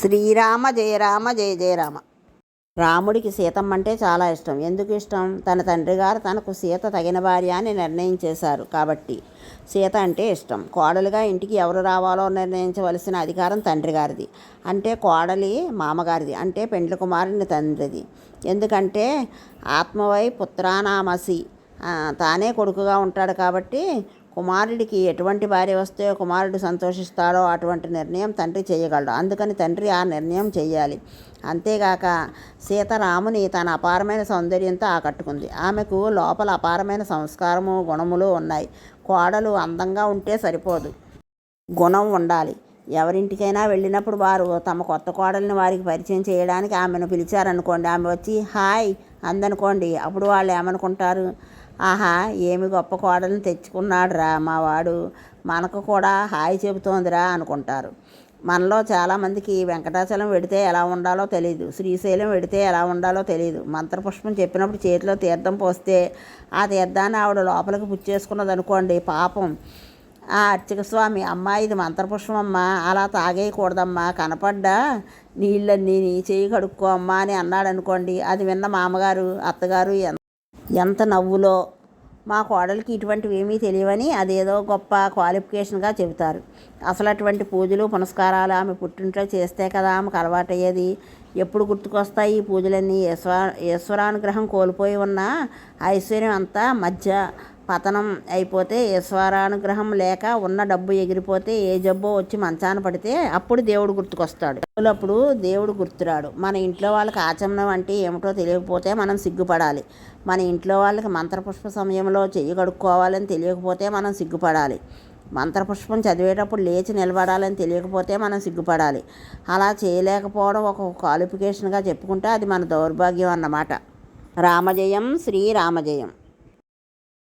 శ్రీరామ జయ రామ జయ జయ రామ. రాముడికి సీతమ్మ అంటే చాలా ఇష్టం. ఎందుకు ఇష్టం? తన తండ్రి గారు తనకు సీత తగిన భార్య అని నిర్ణయం చేశారు కాబట్టి. సీత అంటే ఇష్టం. కోడలుగా ఇంటికి ఎవరు రావాలో నిర్ణయించవలసిన అధికారం తండ్రి గారిది. అంటే కోడలి మామగారిది. అంటే పెండ్లి కుమారుని తండ్రిది. ఎందుకంటే ఆత్మవై పుత్రానామసి తానే కొడుకుగా ఉంటాడు కాబట్టి కుమారుడికి ఎటువంటి భార్య వస్తే కుమారుడు సంతోషిస్తాడో అటువంటి నిర్ణయం తండ్రి చేయగలడు. అందుకని తండ్రి ఆ నిర్ణయం చేయాలి అంతేగాక సీత రాముని తన అపారమైన సౌందర్యంతో ఆకట్టుకుంది. ఆమెకు లోపల అపారమైన సంస్కారము గుణములు ఉన్నాయి. కోడలు అందంగా ఉంటే సరిపోదు. గుణం ఉండాలి. ఎవరింటికైనా వెళ్ళినప్పుడు వారు తమ కొత్త కోడల్ని వారికి పరిచయం చేయడానికి ఆమెను పిలిచారనుకోండి. ఆమె వచ్చి హాయ్ అందనుకోండి అప్పుడు వాళ్ళు ఏమనుకుంటారు? ఆహా ఏమి గొప్ప కోడల్ని తెచ్చుకున్నాడురా మా వాడు మనకు కూడా హాయి చెబుతోందిరా అనుకుంటారు. మనలో చాలామందికి వెంకటాచలం వెడితే ఎలా ఉండాలో తెలియదు శ్రీశైలం వెడితే ఎలా ఉండాలో తెలియదు మంత్రపుష్పం చెప్పినప్పుడు చేతిలో తీర్థం పోస్తే ఆ తీర్థాన్ని ఆవిడ లోపలికి పుచ్చేసుకున్నది అనుకోండి పాపం. ఆ అర్చక స్వామి అమ్మా ఇది మంత్రపుష్పమమ్మా అలా తాగేయకూడదమ్మా కనపడ్డా? నీళ్ళన్నీ నీ చేయి కడుక్కో అమ్మా అని అన్నాడు అనుకోండి అది విన్న మామగారు అత్తగారు ఎంత ఎంత నవ్వులో. మా కోడలికి ఇటువంటివి ఏమీ తెలియవని అదేదో గొప్ప క్వాలిఫికేషన్గా చెబుతారు. అసలు అటువంటి పూజలు పునస్కారాలు ఆమె పుట్టింట్లో చేస్తే కదా ఆమెకు అలవాటయ్యేది? ఎప్పుడు గుర్తుకొస్తాయి ఈ పూజలన్నీ? ఈశ్వర ఈశ్వరానుగ్రహం కోల్పోయి ఉన్న ఐశ్వర్యం అంతా మధ్య పతనం అయిపోతే ఈశ్వరానుగ్రహం లేక ఉన్న డబ్బు ఎగిరిపోతే ఏ జబ్బో వచ్చి మంచాన పడితే అప్పుడు దేవుడు గుర్తుకొస్తాడు. అప్పుడు దేవుడు గుర్తురాడు. మన ఇంట్లో వాళ్ళకి ఆచమనం అంటే ఏమిటో తెలియకపోతే మనం సిగ్గుపడాలి. మన ఇంట్లో వాళ్ళకి మంత్రపుష్ప సమయంలో చెయ్యి కడుక్కోవాలని తెలియకపోతే మనం సిగ్గుపడాలి. మంత్రపుష్పం చదివేటప్పుడు లేచి నిలబడాలని తెలియకపోతే మనం సిగ్గుపడాలి. అలా చేయలేకపోవడం ఒక క్వాలిఫికేషన్గా చెప్పుకుంటే అది మన దౌర్భాగ్యం అన్నమాట. రామజయం శ్రీరామజయం